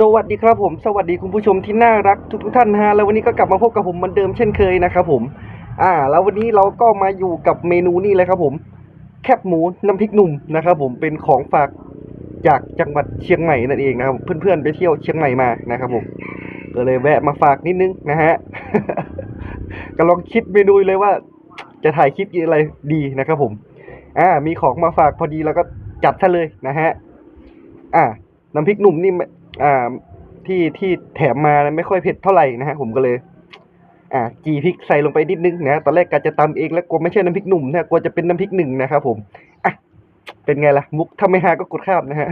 สวัสดีครับผมสวัสดีคุณผู้ชมที่น่ารักทุกทุกท่านฮะแล้ววันนี้ก็กลับมาพบกับผมเหมือนเดิมเช่นเคยนะครับผม อ่า แล้ววันนี้เราก็มาอยู่กับเมนูนี่เลยครับผม แคบหมูน้ำพริกหนุ่มนะครับผมเป็นของฝากจากจังหวัดเชียงใหม่นั่นเองนะครับเพื่อนๆไปเที่ยวเชียงใหม่มานะครับผมก็เลยแวะมาฝากนิดนึงนะฮะก็ลองคิดเมนูเลยว่า จะถ่ายคลิปอะไรดีนะครับผม อ่า มีของมาฝากพอดีแล้วก็จัดซะเลยนะฮะ อ่าน้ำพริกหนุ่มนี่ อ่าที่ที่แถมมานะไม่ค่อยเผ็ดเท่าไหร่นะฮะผมก็เลย อ่าจีพริกใส่ลงไปนิดนึงนะตอนแรกกะจะตำเองแล้วกลัวไม่ใช่น้ำพริกหนุ่มนะกลัวจะเป็นน้ำพริกหนึ่งนะครับผมอะเป็นไงล่ะ มุกถ้าไม่ฮาก็กดข้ามนะฮะ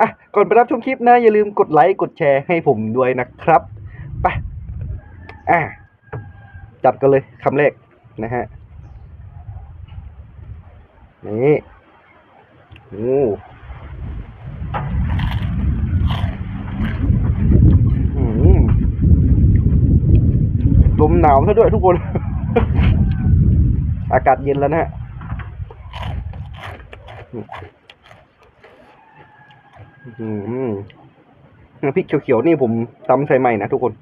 อะก่อนไปรับชมคลิปนะ อย่าลืมกดไลค์กดแชร์ให้ผมด้วยนะครับไปอะจัดกันเลยคำแรกนะฮะนี่โอ้อื้อหือล มหนาวซะด้วยทุกคน อากาศเย็นแล้วนะฮะพริกเขียวๆนี่ผมตำใส่ใหม่นะทุกคน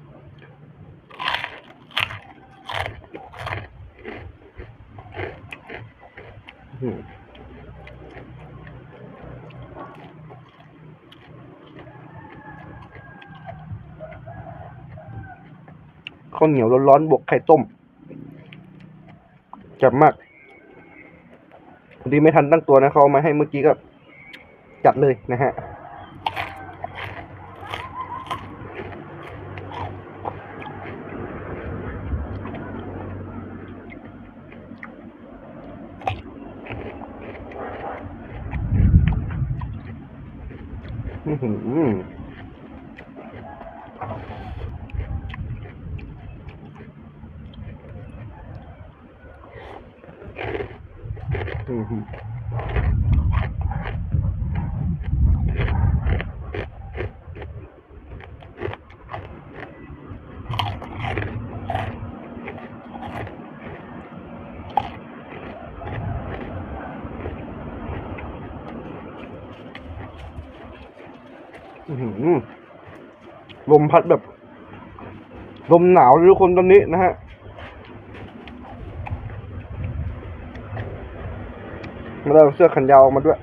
อื้อ ข้าวเหนียวร้อนๆบวกไข่ต้มจับมากดีไม่ทันตั้งตัวนะเขาเอามาให้เมื่อกี้ก็จัดเลยนะฮะอื้อหือ ลมพัดแบบ ลมหนาวทุกคนตอนนี้นะฮะมาเอาเสื้อแขนยาวออกมาด้วย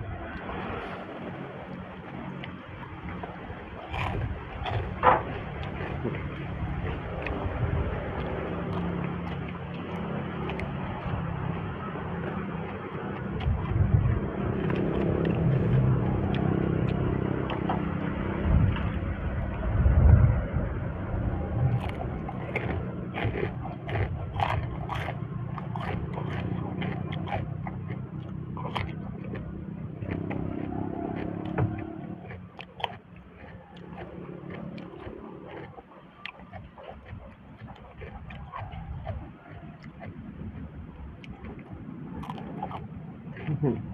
Mm-hmm.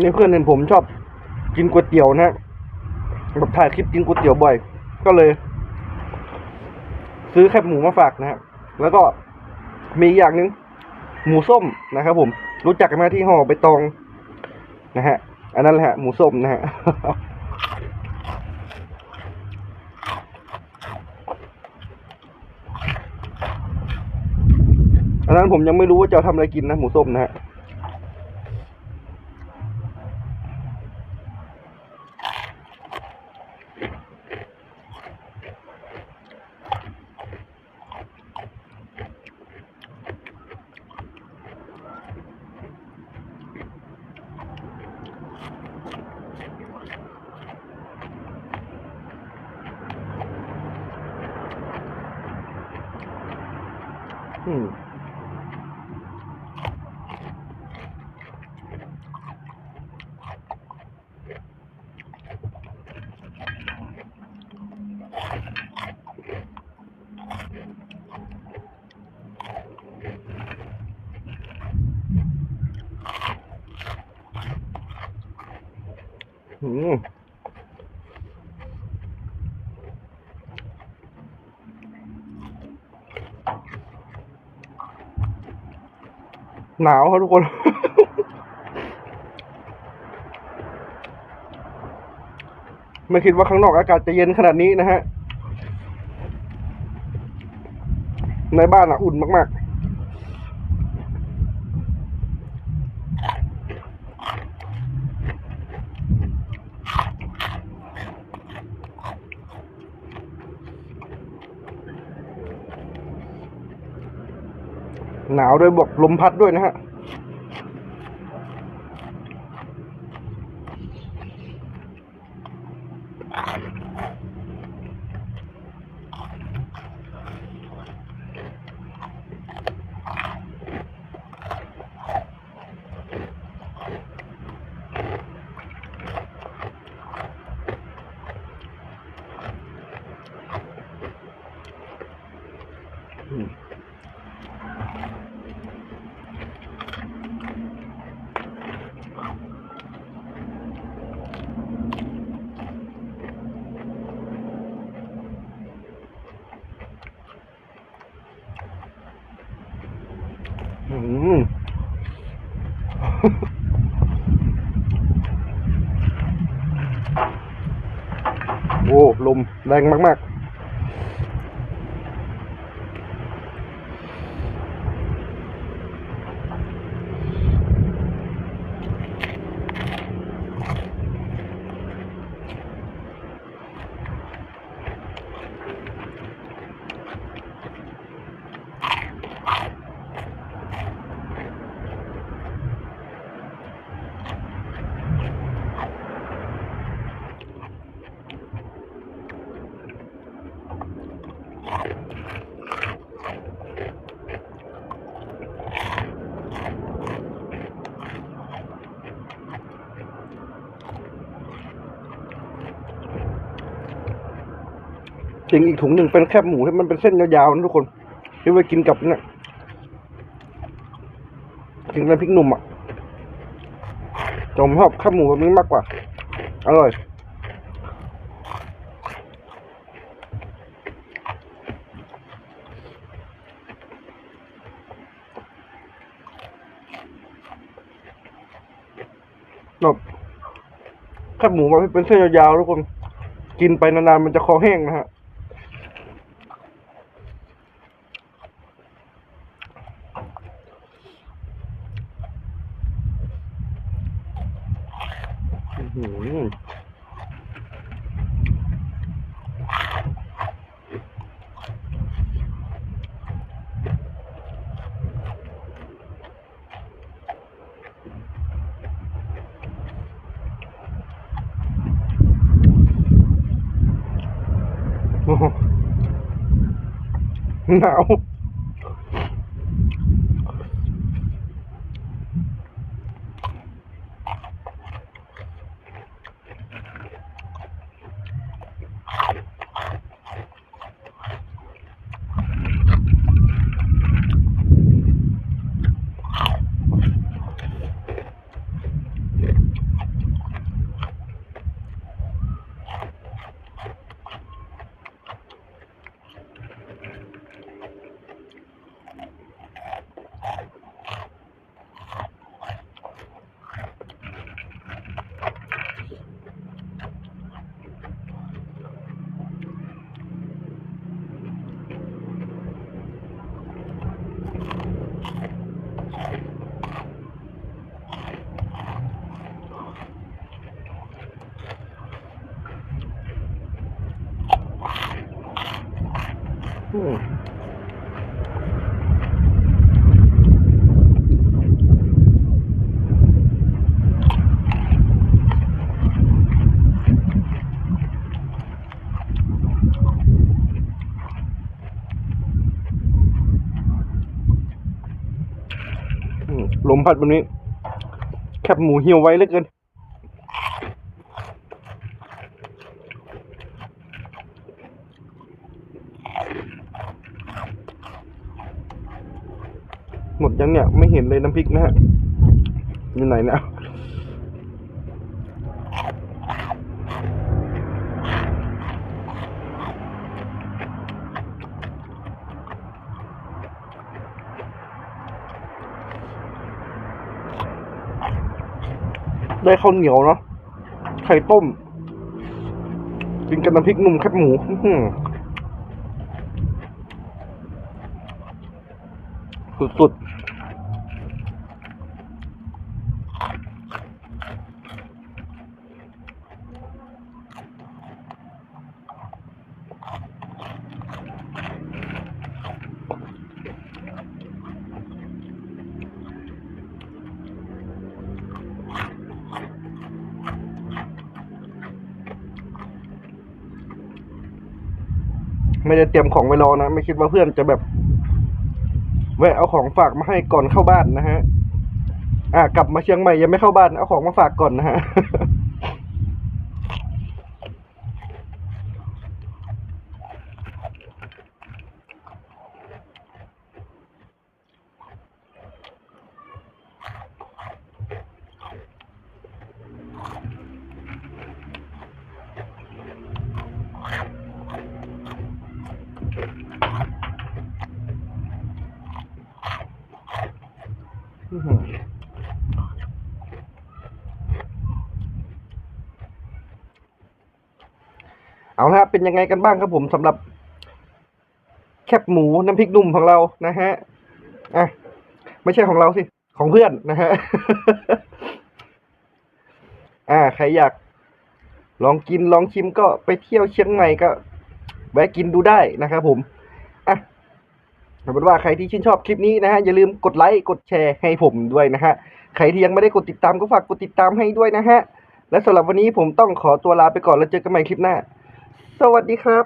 นี่เพื่อนเห็นผมชอบกินก๋วยเตี๋ยวนะแบบถ่ายคลิปกินก๋วยเตี๋ยวบ่อย ก็เลย ซื้อแคบหมูมาฝากนะครับแล้วก็มีอย่างหนึ่งหมูส้มนะครับ ผม รู้จักกันไหมที่ห่อใบตอง นะฮะ อันนั้นแหละหมูส้มนะฮะ อันนั้นผมยังไม่รู้ว่าจะเอาทำอะไรกินนะหมูส้มนะฮะอืม อืม หนาวครับทุกคน ไม่คิดว่าข้างนอกอากาศจะเย็นขนาดนี้นะฮะ ในบ้านอะ อุ่นมาก ๆ หนาวด้วยบวกลมพัดด้วยนะฮะ อืม โอ้ ลมแรงมาก ๆ จริงอีกถุงหนึ่งเป็นแคบหมูที่มันเป็นเส้นยาวๆนะทุกคนที่ไว้กินกับเนี่ยกินกับพริกหนุ่มอะผมชอบแคบหมูแบบนี้มากกว่า อร่อยแบบแคบหมูมันเป็นเส้นยาวๆทุกคน กินไปนานๆมันจะคอแห้งนะฮะ หือโอ้โหหนาว ลมพัดแบบนี้ แคบหมูเหี่ยวไว้เหลือเกิน หมดยังเนี่ย ไม่เห็นเลยน้ำพริกนะฮะอยู่ไหนเนี่ยได้ข้าวเหนียวเนาะไข่ต้ม กินกับน้ำพริกหนุ่มแคบหมูสุดๆ ไม่ได้เตรียมของไว้รอนะ ไม่คิดว่าเพื่อนจะแบบ แวะเอาของฝากมาให้ก่อนเข้าบ้านนะฮะ อ่ากลับมาเชียงใหม่ยังไม่เข้าบ้านเอาของมาฝากก่อนนะฮะ อื้อหือ เอาละครับเป็นยังไงกันบ้างครับผมสำหรับ แคบหมูน้ำพริกหนุ่มของเรานะฮะอะไม่ใช่ของเราสิของเพื่อนนะฮะอ่าใครอยาก ลองกินลองชิมก็ไปเที่ยวเชียงใหม่ก็แวะกินดูได้นะครับผมอะเอาเป็นว่าใครที่ชื่นชอบคลิปนี้นะฮะอย่าลืมกดไลค์กดแชร์ให้ผมด้วยนะฮะใครที่ยังไม่ได้กดติดตามก็ฝากกดติดตามให้ด้วยนะฮะและสำหรับวันนี้ผมต้องขอตัวลาไปก่อนแล้วเจอกันใหม่คลิปหน้า สวัสดีครับ